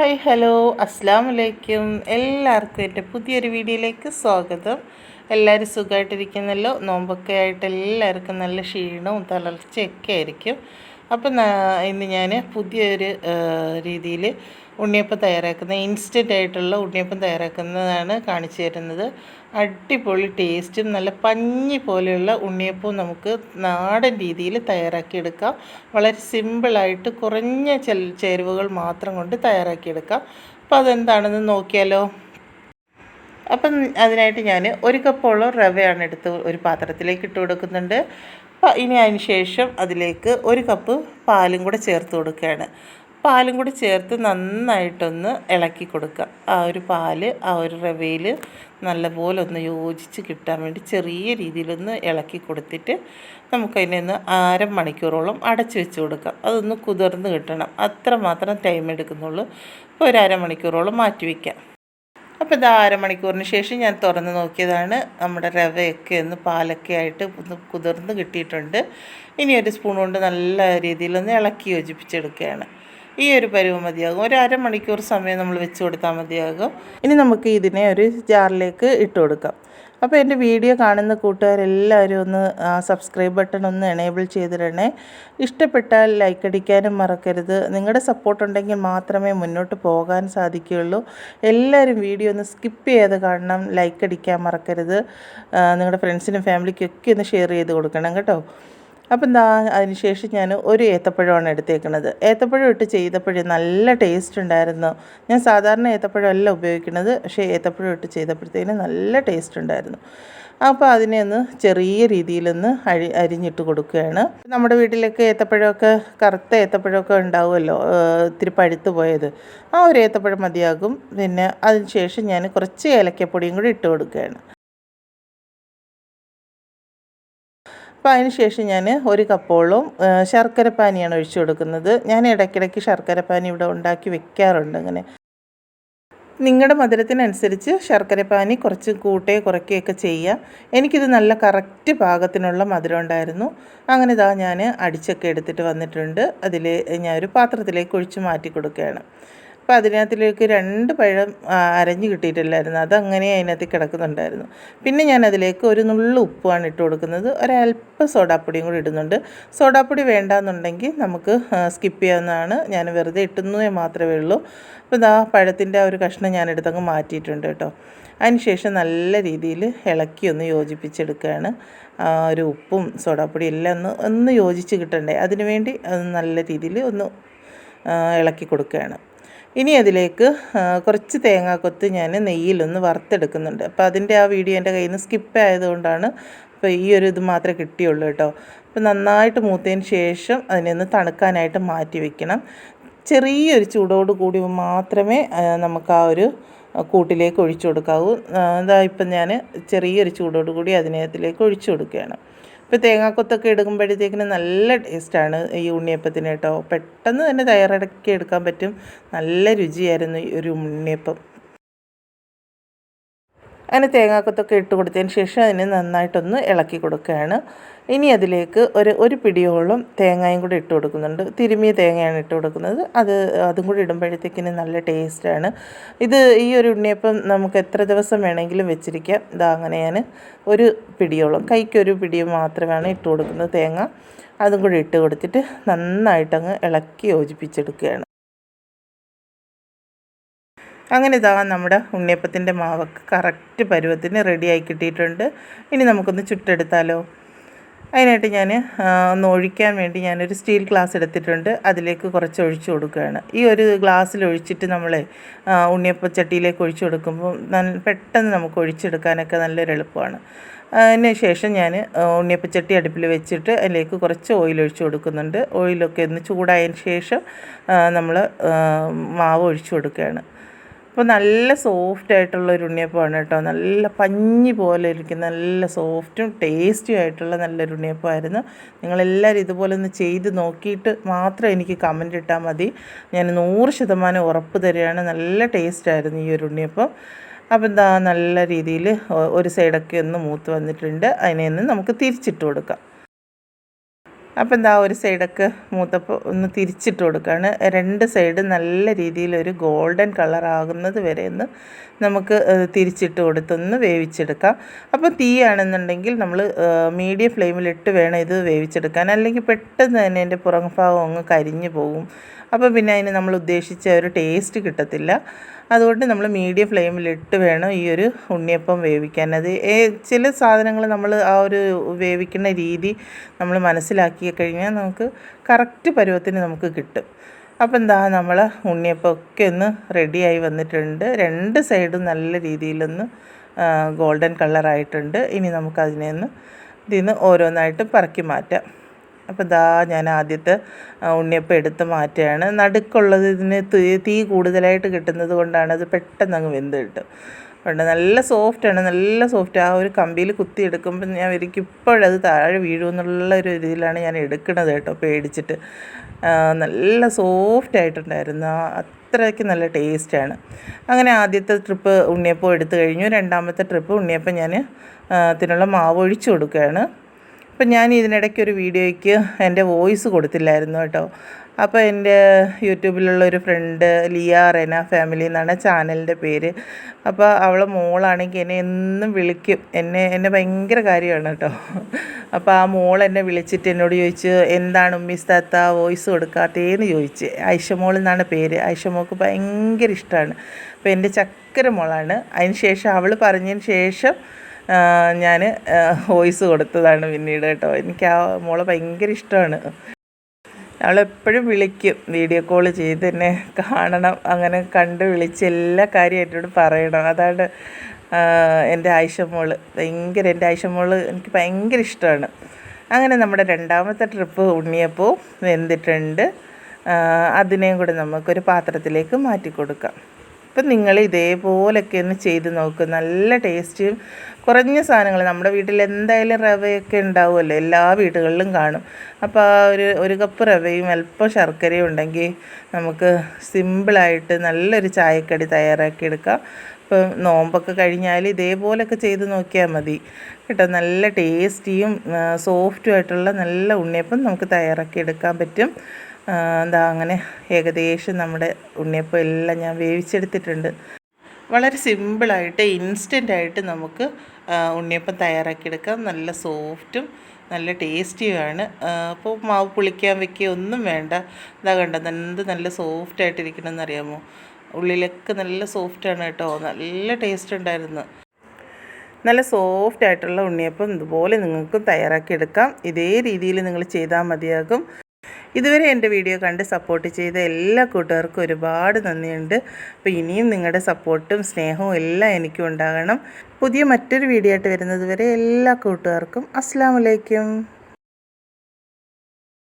Hi hello. അസ്സാം വലൈക്കും എല്ലാവർക്കും എന്റെ പുതിയൊരു വീഡിയോയിലേക്ക് സ്വാഗതം. എല്ലാവരും സുഖമായിട്ടിരിക്കുന്നല്ലോ? നോമ്പൊക്കെ ആയിട്ട് എല്ലാവർക്കും നല്ല ക്ഷീണവും തളർച്ചയൊക്കെ ആയിരിക്കും. അപ്പം ഇന്ന് ഞാൻ പുതിയൊരു രീതിയിൽ ഉണ്ണിയപ്പം തയ്യാറാക്കുന്ന ഇൻസ്റ്റന്റ് ആയിട്ടുള്ള ഉണ്ണിയപ്പം തയ്യാറാക്കുന്നതാണ് കാണിച്ചു തരുന്നത്. അടിപൊളി ടേസ്റ്റും നല്ല പഞ്ഞി പോലെയുള്ള ഉണ്ണിയപ്പവും നമുക്ക് നാടൻ രീതിയിൽ തയ്യാറാക്കിയെടുക്കാം. വളരെ സിമ്പിളായിട്ട് കുറഞ്ഞ ചേരുവകൾ മാത്രം കൊണ്ട് തയ്യാറാക്കിയെടുക്കാം. അപ്പോൾ അതെന്താണെന്ന് നോക്കിയാലോ? അപ്പം അതിനായിട്ട് ഞാൻ ഒരു കപ്പോളം റവയാണ് എടുത്ത് ഒരു പാത്രത്തിലേക്ക് ഇട്ട് കൊടുക്കുന്നുണ്ട്. ഇനി അതിന് ശേഷം അതിലേക്ക് ഒരു കപ്പ് പാലും കൂടെ ചേർത്ത് കൊടുക്കുകയാണ് പാലും കൂടി ചേർത്ത് നന്നായിട്ടൊന്ന് ഇളക്കി കൊടുക്കുക ആ ഒരു പാൽ ആ ഒരു റവയിൽ നല്ലപോലെ ഒന്ന് യോജിച്ച് കിട്ടാൻ വേണ്ടി ചെറിയ രീതിയിലൊന്ന് ഇളക്കി കൊടുത്തിട്ട് നമുക്കതിനെ ഒന്ന് അര മണിക്കൂറോളം അടച്ചു വെച്ച് കൊടുക്കാം. അതൊന്ന് കുതിർന്ന് കിട്ടണം. അത്ര മാത്രം ടൈം എടുക്കുന്നുള്ളൂ. ഇപ്പോൾ ഒരു അരമണിക്കൂറോളം മാറ്റി വയ്ക്കാം അപ്പോൾ ഇത് അരമണിക്കൂറിന് ശേഷം ഞാൻ തുറന്ന് നോക്കിയതാണ് നമ്മുടെ റവയൊക്കെ ഒന്ന് പാലൊക്കെ ആയിട്ട് ഒന്ന് കുതിർന്ന് കിട്ടിയിട്ടുണ്ട്. ഇനി ഒരു സ്പൂൺ കൊണ്ട് നല്ല രീതിയിലൊന്ന് ഇളക്കി യോജിപ്പിച്ചെടുക്കുകയാണ്. ഈ ഒരു പരുവ് മതിയാകും. ഒരു അരമണിക്കൂർ സമയം നമ്മൾ വെച്ച് കൊടുത്താൽ മതിയാകും. ഇനി നമുക്ക് ഇതിനെ ഒരു ജാറിലേക്ക് ഇട്ട് കൊടുക്കാം. അപ്പോൾ എന്റെ വീഡിയോ കാണുന്ന കൂട്ടുകാരെല്ലാവരും ഒന്ന് സബ്സ്ക്രൈബ് ബട്ടൺ ഒന്ന് എനേബിൾ ചെയ്തിടണേ. ഇഷ്ടപ്പെട്ടാൽ ലൈക്ക് അടിക്കാനും മറക്കരുത്. നിങ്ങളുടെ സപ്പോർട്ട് ഉണ്ടെങ്കിൽ മാത്രമേ മുന്നോട്ട് പോകാൻ സാധിക്കുകയുള്ളൂ. എല്ലാവരും വീഡിയോ ഒന്ന് സ്കിപ്പ് ചെയ്ത് കാണണം ലൈക്ക് അടിക്കാൻ മറക്കരുത്. നിങ്ങളുടെ ഫ്രണ്ട്സിനും ഫാമിലിക്കും ഒക്കെ ഒന്ന് ഷെയർ ചെയ്ത് കൊടുക്കണം കേട്ടോ. അപ്പം എന്താ അതിന് ശേഷം ഞാൻ ഒരു ഏത്തപ്പഴമാണ് എടുത്തേക്കുന്നത് ഏത്തപ്പഴം ഇട്ട് ചെയ്തപ്പോഴേ നല്ല ടേസ്റ്റ് ഉണ്ടായിരുന്നു. ഞാൻ സാധാരണ ഏത്തപ്പഴം അല്ല ഉപയോഗിക്കുന്നത്. പക്ഷേ ഏത്തപ്പഴം ഇട്ട് ചെയ്തപ്പോഴത്തേന് നല്ല ടേസ്റ്റ് ഉണ്ടായിരുന്നു. അപ്പോൾ അതിനെ ഒന്ന് ചെറിയ രീതിയിലൊന്ന് അഴി അരിഞ്ഞിട്ട് കൊടുക്കുകയാണ്. നമ്മുടെ വീട്ടിലൊക്കെ ഏത്തപ്പഴമൊക്കെ കറുത്ത ഏത്തപ്പഴമൊക്കെ ഉണ്ടാവുമല്ലോ ഇത്തിരി പഴുത്ത് പോയത്. ആ ഒരു ഏത്തപ്പഴം മതിയാകും. പിന്നെ അതിന് ശേഷം ഞാൻ കുറച്ച് ഏലക്കപ്പൊടിയും കൂടി ഇട്ട് കൊടുക്കുകയാണ്. അപ്പോൾ അതിന് ശേഷം ഞാൻ ഒരു കപ്പോളം ശർക്കരപ്പാനിയാണ് ഒഴിച്ചു കൊടുക്കുന്നത്. ഞാൻ ഇടയ്ക്കിടയ്ക്ക് ശർക്കര പാനി ഇവിടെ ഉണ്ടാക്കി വെക്കാറുണ്ട് അങ്ങനെ. നിങ്ങളുടെ മധുരത്തിനനുസരിച്ച് ശർക്കരപ്പാനി കുറച്ച് കൂട്ടേ കുറയ്ക്കുകയൊക്കെ ചെയ്യാം. എനിക്കിത് നല്ല കറക്റ്റ് പാകത്തിനുള്ള മധുരം ഉണ്ടായിരുന്നു. അങ്ങനെ ഇതാ ഞാൻ അടിച്ചൊക്കെ എടുത്തിട്ട് വന്നിട്ടുണ്ട്. അതിൽ ഞാൻ ഒരു പാത്രത്തിലേക്ക് ഒഴിച്ച് മാറ്റി കൊടുക്കുകയാണ്. അപ്പോൾ അതിനകത്തിലേക്ക് രണ്ട് പഴം അരഞ്ഞ് കിട്ടിയിട്ടില്ലായിരുന്നു. അതങ്ങനെ അതിനകത്ത് കിടക്കുന്നുണ്ടായിരുന്നു. പിന്നെ ഞാൻ അതിലേക്ക് ഒരു നുള്ളു ഉപ്പുമാണ് ഇട്ട് കൊടുക്കുന്നത്. ഒരൽപ്പം സോഡാപ്പൊടിയും കൂടി ഇടുന്നുണ്ട്. സോഡാപ്പൊടി വേണ്ടാന്നുണ്ടെങ്കിൽ നമുക്ക് സ്കിപ്പ് ചെയ്യാവുന്നതാണ്. ഞാൻ വെറുതെ ഇട്ടുന്നേ മാത്രമേ ഉള്ളൂ. അപ്പോൾ ഇതാ പഴത്തിന്റെ ആ ഒരു കഷ്ണം ഞാൻ എടുത്തങ്ങ് മാറ്റിയിട്ടുണ്ട് കേട്ടോ. അതിനുശേഷം നല്ല രീതിയിൽ ഇളക്കി ഒന്ന് യോജിപ്പിച്ചെടുക്കുകയാണ്. ഒരു ഉപ്പും സോഡാപ്പൊടി എല്ലാം ഒന്ന് ഒന്ന് യോജിച്ച് കിട്ടണ്ടേ? അതിനുവേണ്ടി വേണ്ടി നല്ല രീതിയിൽ ഒന്ന് ഇളക്കി കൊടുക്കുകയാണ്. ഇനി അതിലേക്ക് കുറച്ച് തേങ്ങാക്കൊത്ത് ഞാൻ നെയ്യിലൊന്ന് വറുത്തെടുക്കുന്നുണ്ട്. അപ്പോൾ അതിന്റെ ആ വീഡിയോ എന്റെ കയ്യിൽ നിന്ന് സ്കിപ്പ് ആയതുകൊണ്ടാണ് അപ്പോൾ ഈ ഒരു ഇത് മാത്രമേ കിട്ടിയുള്ളൂ കേട്ടോ അപ്പോൾ നന്നായിട്ട് മൂത്തതിന് ശേഷം അതിനെ ഒന്ന് തണുക്കാനായിട്ട് മാറ്റി വെക്കണം. ചെറിയൊരു ചൂടോട് കൂടി മാത്രമേ നമുക്ക് ആ ഒരു കൂട്ടിലേക്ക് ഒഴിച്ചു കൊടുക്കാവൂ. അതാ ഇപ്പം ഞാൻ ചെറിയൊരു ചൂടോട് കൂടി അതിനകത്തിലേക്ക് ഒഴിച്ചു കൊടുക്കുകയാണ്. ഇപ്പോൾ തേങ്ങാക്കൊത്തൊക്കെ എടുക്കുമ്പോഴത്തേക്കിന് നല്ല ടേസ്റ്റാണ് ഈ ഉണ്ണിയപ്പത്തിന് കേട്ടോ. പെട്ടെന്ന് തന്നെ തയ്യാറാക്കി എടുക്കാൻ പറ്റും. നല്ല രുചിയായിരുന്നു ഈ ഒരു ഉണ്ണിയപ്പം. അങ്ങനെ തേങ്ങാക്കത്തൊക്കെ ഇട്ട് കൊടുത്തതിന് ശേഷം അതിനെ നന്നായിട്ടൊന്ന് ഇളക്കി കൊടുക്കുകയാണ്. ഇനി അതിലേക്ക് ഒരു ഒരു പിടിയോളം തേങ്ങയും കൂടി ഇട്ട് കൊടുക്കുന്നുണ്ട്. തിരുമിയ തേങ്ങയാണ് ഇട്ട് കൊടുക്കുന്നത്. അത് അതും കൂടി ഇടുമ്പോഴത്തേക്കിന് നല്ല ടേസ്റ്റാണ്. ഇത് ഈ ഒരു ഉണ്ണിയപ്പം നമുക്ക് എത്ര ദിവസം വേണമെങ്കിലും വെച്ചിരിക്കാം. ഇതാ അങ്ങനെ ഞാൻ ഒരു പിടിയോളം കൈക്കൊരു പിടി മാത്രമാണ് ഇട്ട് കൊടുക്കുന്നത് തേങ്ങ. അതും കൂടി ഇട്ട് കൊടുത്തിട്ട് നന്നായിട്ടങ്ങ് ഇളക്കി യോജിപ്പിച്ചെടുക്കുകയാണ്. അങ്ങനെ ഇതാ നമ്മുടെ ഉണ്ണിയപ്പത്തിന്റെ മാവൊക്കെ കറക്റ്റ് പരുവത്തിന് റെഡിയായി കിട്ടിയിട്ടുണ്ട്. ഇനി നമുക്കൊന്ന് ചുട്ടെടുത്താലോ? അതിനായിട്ട് ഞാൻ ഒന്ന് ഒഴിക്കാൻ വേണ്ടി ഞാനൊരു സ്റ്റീൽ ഗ്ലാസ് എടുത്തിട്ടുണ്ട്. അതിലേക്ക് കുറച്ച് ഒഴിച്ചു കൊടുക്കുകയാണ്. ഈ ഒരു ഗ്ലാസ്സിൽ ഒഴിച്ചിട്ട് നമ്മൾ ഉണ്ണിയപ്പച്ചട്ടിയിലേക്ക് ഒഴിച്ചു കൊടുക്കുമ്പോൾ നല്ല പെട്ടെന്ന് നമുക്ക് ഒഴിച്ചെടുക്കാനൊക്കെ നല്ലൊരു എളുപ്പമാണ്. അതിന് ശേഷം ഞാൻ ഉണ്ണിയപ്പച്ചട്ടി അടുപ്പിൽ വെച്ചിട്ട് അതിലേക്ക് കുറച്ച് ഓയിൽ ഒഴിച്ചു കൊടുക്കുന്നുണ്ട്. ഓയിലൊക്കെ ഒന്ന് ചൂടായതിന് ശേഷം നമ്മൾ മാവ് ഒഴിച്ചു കൊടുക്കുകയാണ്. അപ്പോൾ നല്ല സോഫ്റ്റ് ആയിട്ടുള്ള ഒരു ഉണ്ണിയപ്പമാണ് കേട്ടോ. നല്ല പഞ്ഞി പോലെ ഇരിക്കുന്ന നല്ല സോഫ്റ്റും ടേസ്റ്റിയും ആയിട്ടുള്ള നല്ലൊരു ഉണ്ണിയപ്പമായിരുന്നു. നിങ്ങളെല്ലാവരും ഇതുപോലെ ഒന്ന് ചെയ്ത് നോക്കിയിട്ട് മാത്രം എനിക്ക് കമന്റ് ഇട്ടാൽ മതി. ഞാൻ നൂറ് ശതമാനം ഉറപ്പ് തരികയാണ്. നല്ല ടേസ്റ്റായിരുന്നു ഈ ഒരു ഉണ്ണിയപ്പം. അപ്പോൾ എന്താ നല്ല രീതിയിൽ ഒരു സൈഡൊക്കെ ഒന്ന് മൂത്ത് വന്നിട്ടുണ്ട്. അതിനെ ഒന്ന് നമുക്ക് തിരിച്ചിട്ട് കൊടുക്കാം. അപ്പം എന്താ ഒരു സൈഡൊക്കെ മൂത്തപ്പോൾ ഒന്ന് തിരിച്ചിട്ട് കൊടുക്കുകയാണ് രണ്ട് സൈഡ് നല്ല രീതിയിൽ ഒരു ഗോൾഡൻ കളർ ആകുന്നത് വരെ ഒന്ന് നമുക്ക് തിരിച്ചിട്ട് കൊടുത്തൊന്ന് വേവിച്ചെടുക്കാം. അപ്പോൾ തീയാണെന്നുണ്ടെങ്കിൽ നമ്മൾ മീഡിയം ഫ്ലെയിമിലിട്ട് വേണം ഇത് വേവിച്ചെടുക്കാൻ. അല്ലെങ്കിൽ പെട്ടെന്ന് തന്നെ എന്റെ പുറം ഭാഗം അങ്ങ് കരിഞ്ഞു പോകും. അപ്പോൾ പിന്നെ അതിന് നമ്മൾ ഉദ്ദേശിച്ച ഒരു ടേസ്റ്റ് കിട്ടത്തില്ല. അതുകൊണ്ട് നമ്മൾ മീഡിയം ഫ്ലെയിമിലിട്ട് വേണം ഈ ഒരു ഉണ്ണിയപ്പം വേവിക്കാൻ. അത് ചില സാധനങ്ങൾ നമ്മൾ ആ ഒരു വേവിക്കുന്ന രീതി നമ്മൾ മനസ്സിലാക്കി കഴിഞ്ഞാൽ നമുക്ക് കറക്റ്റ് പരുവത്തിന് നമുക്ക് കിട്ടും. അപ്പോൾ എന്താ നമ്മൾ ഉണ്ണിയപ്പമൊക്കെ ഒന്ന് റെഡിയായി വന്നിട്ടുണ്ട്. രണ്ട് സൈഡും നല്ല രീതിയിലൊന്ന് ഗോൾഡൻ കളറായിട്ടുണ്ട് ഇനി നമുക്കതിനെ ഒന്ന് ഇതിൽ നിന്ന് ഓരോന്നായിട്ട് പറക്കി മാറ്റാം. അപ്പോൾ ദാ ഞാൻ ആദ്യത്തെ ഉണ്ണിയപ്പം എടുത്ത് മാറ്റുകയാണ്. നടുക്കുള്ളത് ഇതിന് തീ തീ കൂടുതലായിട്ട് കിട്ടുന്നത് കൊണ്ടാണ് അത് പെട്ടെന്ന് അങ്ങ് വെന്ത് കിട്ടും. അതുകൊണ്ട് നല്ല സോഫ്റ്റാണ് നല്ല സോഫ്റ്റ് ആ ഒരു കമ്പിയിൽ കുത്തി എടുക്കുമ്പോൾ ഞാൻ എനിക്ക് ഇപ്പോഴത് താഴെ വീഴുമെന്നുള്ള ഒരു രീതിയിലാണ് ഞാൻ എടുക്കുന്നത് കേട്ടോ പേടിച്ചിട്ട്. നല്ല സോഫ്റ്റ് ആയിട്ടുണ്ടായിരുന്നു. അത്രയ്ക്ക് നല്ല ടേസ്റ്റാണ് അങ്ങനെ ആദ്യത്തെ ട്രിപ്പ് ഉണ്ണിയപ്പം എടുത്തു കഴിഞ്ഞു. രണ്ടാമത്തെ ട്രിപ്പ് ഉണ്ണിയപ്പം ഞാൻ അതിനുള്ള മാവ് ഒഴിച്ചു കൊടുക്കുകയാണ്. അപ്പം ഞാൻ ഇതിനിടയ്ക്ക് ഒരു വീഡിയോയ്ക്ക് എന്റെ വോയിസ് കൊടുത്തില്ലായിരുന്നു കേട്ടോ. അപ്പോൾ എന്റെ യൂട്യൂബിലുള്ള ഒരു ഫ്രണ്ട് ലിയ റെന ഫാമിലി എന്നാണ് ചാനലിന്റെ പേര്. അപ്പോൾ അവളെ മോളാണെങ്കിൽ എന്നെ എന്നും വിളിക്കും. എന്നെ എന്നെ ഭയങ്കര കാര്യമാണ് കേട്ടോ. അപ്പോൾ ആ മോൾ എന്നെ വിളിച്ചിട്ട് എന്നോട് ചോദിച്ചു എന്താണ് ഉമ്മീസ് താത്ത വോയിസ് കൊടുക്കാത്തേന്ന് ചോദിച്ച്? ഐഷമോൾ എന്നാണ് പേര്. ഐഷമോൾക്ക് ഭയങ്കര ഇഷ്ടമാണ്. അപ്പോൾ എന്റെ ചക്കര മോളാണ്. അതിന് ശേഷം അവൾ പറഞ്ഞതിന് ശേഷം ഞാൻ വോയിസ് കൊടുത്തതാണ് പിന്നീട് കേട്ടോ. എനിക്ക് ആ മോളെ ഭയങ്കര ഇഷ്ടമാണ്. അവളെപ്പോഴും വിളിക്കും. വീഡിയോ കോൾ ചെയ്ത് തന്നെ കാണണം. അങ്ങനെ കണ്ട് വിളിച്ച് എല്ലാ കാര്യവും എന്നോട് പറയണം. അതാണ് എന്റെ ആയിഷ മോൾ. ഭയങ്കര എന്റെ ആയിഷ മോൾ എനിക്ക് ഭയങ്കര ഇഷ്ടമാണ്. അങ്ങനെ നമ്മുടെ രണ്ടാമത്തെ ട്രിപ്പ് ഉണ്ണിയപ്പോൾ വെന്തിട്ടുണ്ട്. അതിനെയും കൂടെ നമുക്കൊരു പാത്രത്തിലേക്ക് മാറ്റി കൊടുക്കാം അപ്പം നിങ്ങൾ ഇതേപോലൊക്കെ ഒന്ന് ചെയ്ത് നോക്കുക നല്ല ടേസ്റ്റും കുറഞ്ഞ സാധനങ്ങൾ. നമ്മുടെ വീട്ടിൽ എന്തായാലും റവയൊക്കെ ഉണ്ടാവുമല്ലോ. എല്ലാ വീടുകളിലും കാണും. അപ്പോൾ ആ ഒരു ഒരു കപ്പ് റവയും അല്പം ശർക്കരയും ഉണ്ടെങ്കിൽ നമുക്ക് സിമ്പിളായിട്ട് നല്ലൊരു ചായക്കടി തയ്യാറാക്കി എടുക്കാം. ഇപ്പം നോമ്പൊക്കെ കഴിഞ്ഞാൽ ഇതേപോലൊക്കെ ചെയ്ത് നോക്കിയാൽ മതി. കേട്ടോ നല്ല ടേസ്റ്റിയും സോഫ്റ്റും ആയിട്ടുള്ള നല്ല ഉണ്ണിയപ്പം നമുക്ക് തയ്യാറാക്കി എടുക്കാൻ പറ്റും. എന്താ അങ്ങനെ ഏകദേശം നമ്മുടെ ഉണ്ണിയപ്പം എല്ലാം ഞാൻ വേവിച്ചെടുത്തിട്ടുണ്ട്. വളരെ സിമ്പിളായിട്ട് ഇൻസ്റ്റന്റായിട്ട് നമുക്ക് ഉണ്ണിയപ്പം തയ്യാറാക്കിയെടുക്കാം. നല്ല സോഫ്റ്റും നല്ല ടേസ്റ്റിയുമാണ്. അപ്പോൾ മാവ് പുളിക്കാൻ വെക്കുക ഒന്നും വേണ്ട. ഇതാ കണ്ടത് എന്ത് നല്ല സോഫ്റ്റായിട്ടിരിക്കണമെന്ന് അറിയാമോ? ഉള്ളിലൊക്കെ നല്ല സോഫ്റ്റാണ് കേട്ടോ. നല്ല ടേസ്റ്റ് ഉണ്ടായിരുന്നു. നല്ല സോഫ്റ്റ് ആയിട്ടുള്ള ഉണ്ണിയപ്പം ഇതുപോലെ നിങ്ങൾക്കും തയ്യാറാക്കിയെടുക്കാം. ഇതേ രീതിയിൽ നിങ്ങൾ ചെയ്താൽ മതിയാകും. ഇതുവരെ എന്റെ വീഡിയോ കണ്ട് സപ്പോർട്ട് ചെയ്ത എല്ലാ കൂട്ടുകാർക്കും ഒരുപാട് നന്ദിയുണ്ട്. അപ്പോൾ ഇനിയും നിങ്ങളുടെ സപ്പോർട്ടും സ്നേഹവും എല്ലാം എനിക്കും ഉണ്ടാകണം. പുതിയ മറ്റൊരു വീഡിയോ ആയിട്ട് വരുന്നത് വരെ എല്ലാ കൂട്ടുകാർക്കും അസ്സാം